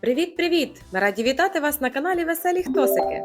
Привіт-привіт! Ми раді вітати вас на каналі Веселі Хтосики.